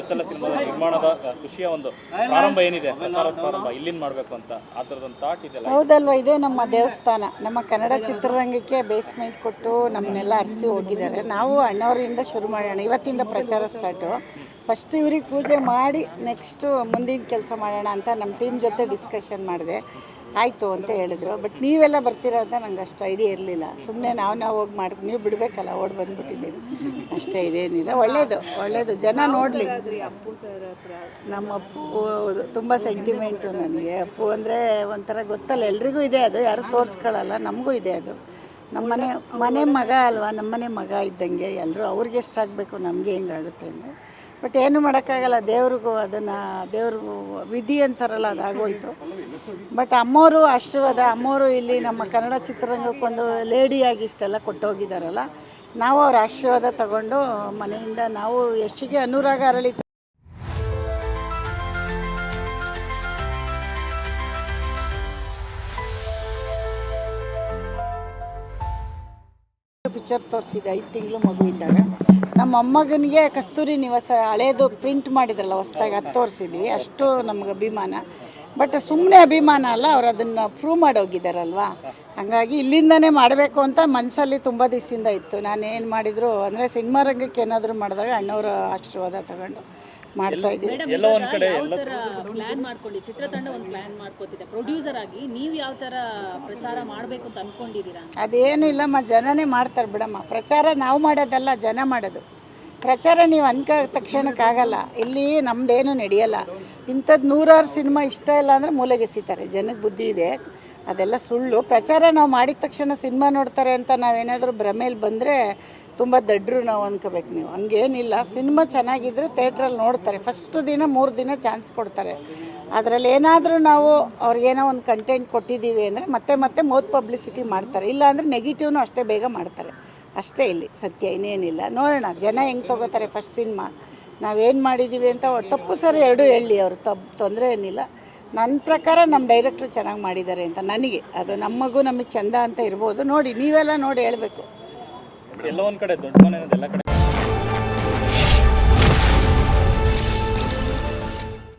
ಚೊಚ್ಚಲ ಸಿನಿಮಾದ ನಿರ್ಮಾಣದ ಖುಷಿಯ ಒಂದು ಪ್ರಾರಂಭ ಏನಿದೆ ಪ್ರಚಾರದ ಪ್ರಾರಂಭ ಇಲ್ಲಿಂದ ಮಾಡಬೇಕು ಅಂತ, ಆ ಥರದೊಂದು ಥಾಟ್ ಇದೆ ಹೌದಲ್ವಾ, ಇದೇ ನಮ್ಮ ದೇವಸ್ಥಾನ. ನಮ್ಮ ಕನ್ನಡ ಚಿತ್ರರಂಗಕ್ಕೆ ಬೇಸ್ಮೆಂಟ್ ಕೊಟ್ಟು ನಮ್ಮನ್ನೆಲ್ಲ ಅರಸಿ ಹೋಗಿದ್ದಾರೆ. ನಾವು ಅಣ್ಣವರಿಂದ ಶುರು ಮಾಡೋಣ, ಇವತ್ತಿಂದ ಪ್ರಚಾರ ಸ್ಟಾರ್ಟು ಫಸ್ಟ್ ಇವ್ರಿಗೆ ಪೂಜೆ ಮಾಡಿ ನೆಕ್ಸ್ಟು ಮುಂದಿನ ಕೆಲಸ ಮಾಡೋಣ ಅಂತ ನಮ್ಮ ಟೀಮ್ ಜೊತೆ ಡಿಸ್ಕಷನ್ ಮಾಡಿದೆ. ಆಯಿತು ಅಂತ ಹೇಳಿದ್ರು. ಬಟ್ ನೀವೆಲ್ಲ ಬರ್ತೀರಾ ಅಂತ ನಂಗೆ ಅಷ್ಟು ಐಡಿಯಾ ಇರಲಿಲ್ಲ. ಸುಮ್ಮನೆ ನಾವು ನಾವು ಹೋಗಿ ಮಾಡಿ, ನೀವು ಬಿಡಬೇಕಲ್ಲ, ಓಡ್ ಬಂದ್ಬಿಟ್ಟಿದ್ದೀನಿ ಅಷ್ಟೇ ಇದೇನಿಲ್ಲ. ಒಳ್ಳೇದು ಒಳ್ಳೇದು. ಜನ ನೋಡಲಿ. ನಮ್ಮ ಅಪ್ಪು ತುಂಬ ಸೆಂಟಿಮೆಂಟು ನನಗೆ. ಅಪ್ಪು ಅಂದರೆ ಒಂಥರ ಗೊತ್ತಲ್ಲ. ಎಲ್ರಿಗೂ ಇದೆ ಅದು. ಯಾರು ತೋರಿಸ್ಕೊಳ್ಳಲ್ಲ ನಮಗೂ ಇದೆ ಅದು. ನಮ್ಮನೆ, ಮನೆ ಮಗ ಅಲ್ವಾ? ನಮ್ಮನೆ ಮಗ ಇದ್ದಂಗೆ ಎಲ್ಲರೂ ಅವ್ರಿಗೆ ಎಷ್ಟಾಗಬೇಕು, ನಮಗೆ ಹೆಂಗಾಗುತ್ತೆ ಅಂದರೆ ಬಟ್ ಏನು ಮಾಡೋಕ್ಕಾಗಲ್ಲ, ದೇವ್ರಿಗೂ ಅದನ್ನು, ದೇವ್ರಿಗೂ ವಿಧಿ ಅಂತಾರಲ್ಲ, ಅದಾಗೋಯ್ತು. ಬಟ್ ಅಮ್ಮೋರು ಆಶೀರ್ವಾದ, ಅಮ್ಮೋರು ಇಲ್ಲಿ ನಮ್ಮ ಕನ್ನಡ ಚಿತ್ರರಂಗಕ್ಕೊಂದು ಲೇಡಿಯಾಗಿ ಇಷ್ಟೆಲ್ಲ ಕೊಟ್ಟೋಗಿದ್ದಾರಲ್ಲ ನಾವು ಅವ್ರ ಆಶೀರ್ವಾದ ತಗೊಂಡು ಮನೆಯಿಂದ ನಾವು ಎಷ್ಟಿಗೆ ಅನುರಾಗ ಅರಳಿ ಪಿಕ್ಚರ್ ತೋರಿಸಿದೆ, ಐದು ತಿಂಗಳು ಮಗು ಇದ್ದಾಗ ನಮ್ಮ ಅಮ್ಮಗನಿಗೆ ಕಸ್ತೂರಿ ನಿವಾಸ ಹಳೇದು ಪ್ರಿಂಟ್ ಮಾಡಿದ್ರಲ್ಲ, ಹೊಸ್ದಾಗಿ ಅದು ತೋರಿಸಿದ್ವಿ. ಅಷ್ಟು ನಮ್ಗೆ ಅಭಿಮಾನ. ಬಟ್ ಸುಮ್ಮನೆ ಅಭಿಮಾನ ಅಲ್ಲ, ಅವ್ರು ಅದನ್ನು ಪ್ರೂವ್ ಮಾಡೋಗಿದ್ದಾರಲ್ವಾ ಹಾಗಾಗಿ ಇಲ್ಲಿಂದನೇ ಮಾಡಬೇಕು ಅಂತ ಮನಸ್ಸಲ್ಲಿ ತುಂಬ ದಿವಸದಿಂದ ಇತ್ತು. ನಾನು ಏನು ಮಾಡಿದ್ರು ಅಂದರೆ, ಸಿನಿಮಾ ರಂಗಕ್ಕೆ ಏನಾದರೂ ಮಾಡಿದಾಗ ಅಣ್ಣವರ ಆಶೀರ್ವಾದ ತಗೊಂಡು ಮಾಡ್ತಾ ಇದ್ದೀವಿ. ಎಲ್ಲೋ ಒಂದ್ ಕಡೆ ಎಲ್ಲ ಪ್ಲಾನ್ ಮಾಡ್ಕೊಳ್ಳಿ? ಚಿತ್ರತಂಡ ಒಂದು ಪ್ಲಾನ್ ಮಾಡ್ಕೋತಿದೆ ಪ್ರೊಡ್ಯೂಸರ್ ಆಗಿ ನೀವು ಯಾವ ತರ ಪ್ರಚಾರ ಮಾಡಬೇಕು ಅಂತ ಅನ್ಕೊಂಡಿದ್ದೀರಾ ಅದೇನು ಇಲ್ಲಮ್ಮ ಜನನೇ ಮಾಡ್ತಾರೆ ಬಿಡಮ್ಮ. ಪ್ರಚಾರ ನಾವು ಮಾಡೋದಲ್ಲ ಜನ ಮಾಡೋದು. ಪ್ರಚಾರ ನೀವು ಅನ್ಕ ತಕ್ಷಣಕ್ಕಾಗಲ್ಲ ಇಲ್ಲಿ ನಮ್ದೇನು ನಡೆಯಲ್ಲ. ಇಂಥದ್ದು ನೂರಾರು ಸಿನಿಮಾ ಇಷ್ಟ ಇಲ್ಲ ಅಂದರೆ ಮೂಲೆಗೆಸಿತಾರೆ ಜನಕ್ಕೆ ಬುದ್ಧಿ ಇದೆ. ಅದೆಲ್ಲ ಸುಳ್ಳು. ಪ್ರಚಾರ ನಾವು ಮಾಡಿದ ತಕ್ಷಣ ಸಿನಿಮಾ ನೋಡ್ತಾರೆ ಅಂತ ನಾವೇನಾದರೂ ಭ್ರಮೇಲಿ ಬಂದರೆ ತುಂಬ ದಡ್ರು ನಾವು ಅನ್ಕೋಬೇಕು ನೀವು. ಹಂಗೇನಿಲ್ಲ. ಸಿನಿಮಾ ಚೆನ್ನಾಗಿದ್ರೆ ಥಿಯೇಟ್ರಲ್ಲಿ ನೋಡ್ತಾರೆ. ಫಸ್ಟ್ ದಿನ, ಮೂರು ದಿನ ಚಾನ್ಸ್ ಕೊಡ್ತಾರೆ. ಅದರಲ್ಲಿ ಏನಾದರೂ ನಾವು ಅವ್ರಿಗೇನೋ ಒಂದು ಕಂಟೆಂಟ್ ಕೊಟ್ಟಿದ್ದೀವಿ ಅಂದರೆ ಮತ್ತೆ ಮತ್ತೆ ಮೌತ್ ಪಬ್ಲಿಸಿಟಿ ಮಾಡ್ತಾರೆ. ಇಲ್ಲ ಅಂದರೆ ನೆಗೆಟಿವ್ನು ಅಷ್ಟೇ ಬೇಗ ಮಾಡ್ತಾರೆ. ಅಷ್ಟೇ ಇಲ್ಲಿ. ಸತ್ಯ, ಇನ್ನೇನಿಲ್ಲ. ನೋಡೋಣ. ಜನ ಹೆಂಗೆ ತೊಗೋತಾರೆ ಫಸ್ಟ್ ಸಿನಿಮಾ. ನಾವೇನು ಮಾಡಿದ್ದೀವಿ ಅಂತ ತಪ್ಪು ಸರಿ ಎರಡೂ ಹೇಳಿ. ಅವರು ತಪ್ಪು ತೊಂದರೆ ಏನಿಲ್ಲ. ನನ್ನ ಪ್ರಕಾರ ನಮ್ಮ ಡೈರೆಕ್ಟ್ರು ಚೆನ್ನಾಗಿ ಮಾಡಿದ್ದಾರೆ ಅಂತ ನನಗೆ. ಅದು ನಮಗೂ ನಮಗೆ ಚಂದ ಅಂತ ಇರ್ಬೋದು. ನೋಡಿ, ನೀವೆಲ್ಲ ನೋಡಿ ಹೇಳಬೇಕು. ಎಲ್ಲ ಒಂದು ಕಡೆ, ದೊಡ್ಡ ಮನೆ ಎಲ್ಲ ಕಡೆ.